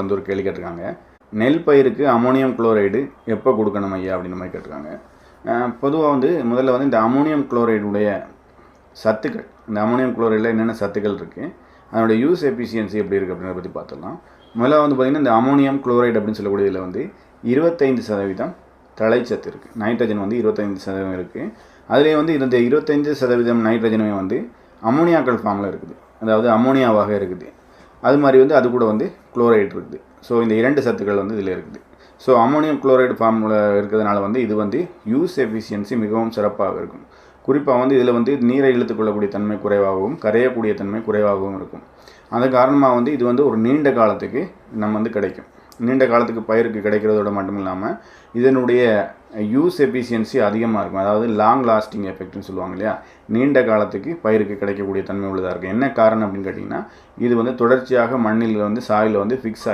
வந்து ஒரு கேள்வி கேட்டிருக்காங்க. நெல் பயிருக்கு அமோனியம் குளோரைடு எப்போ கொடுக்கணும் ஐயா அப்படின்ற மாதிரி கேட்டிருக்காங்க. பொதுவாக வந்து முதல்ல வந்து இந்த அமோனியம் குளோரைடுடைய சத்துக்கள் இந்த அமோனியம் குளோரைடில் என்னென்ன சத்துக்கள் இருக்குது அதனுடைய யூஸ் எஃபிஷியன்சி எப்படி இருக்குது அப்படின்றத பற்றி பார்த்துடலாம். முதல்ல வந்து பார்த்திங்கன்னா இந்த அமோனியம் குளோரைடு அப்படின்னு சொல்லக்கூடியதில் வந்து இருபத்தைந்து சதவீதம் தழைச்சத்து இருக்குது நைட்ரஜன் வந்து இருபத்தைந்து சதவீதம் இருக்குது அதுலேயே வந்து இந்த இருபத்தைந்து சதவீதம் நைட்ரஜனுமே வந்து அமோனியாக்கள் ஃபார்மில் இருக்குது. அதாவது அமோனியாவாக இருக்குது. அது மாதிரி வந்து அது கூட வந்து குளோரைடு இருக்குது. ஸோ இந்த இரண்டு சத்துக்கள் வந்து இதில் இருக்குது. ஸோ அமோனியம் குளோரைடு ஃபார்மில் இருக்கிறதுனால வந்து இது வந்து யூஸ் எஃபிஷியன்சி மிகவும் சிறப்பாக இருக்கும். குறிப்பாக வந்து இதில் வந்து நீரை இழுத்துக்கொள்ளக்கூடிய தன்மை குறைவாகவும் கரையக்கூடிய தன்மை குறைவாகவும் இருக்கும். அது காரணமாக வந்து இது வந்து ஒரு நீண்ட காலத்துக்கு நம்ம வந்து கிடைக்கும். நீண்ட காலத்துக்கு பயிருக்கு கிடைக்கிறதோட மட்டும் இல்லாமல் இதனுடைய யூஸ் எஃபிஷியன்சி அதிகமாக இருக்கும். அதாவது லாங் லாஸ்டிங் எஃபெக்ட்னு சொல்லுவாங்க இல்லையா? நீண்ட காலத்துக்கு பயிருக்கு கிடைக்கக்கூடிய தன்மை உள்ளதாக இருக்கும். என்ன காரணம் அப்படின்னு கேட்டிங்கன்னா இது வந்து தொடர்ச்சியாக மண்ணில் வந்து சாயில் வந்து ஃபிக்ஸ் ஆகி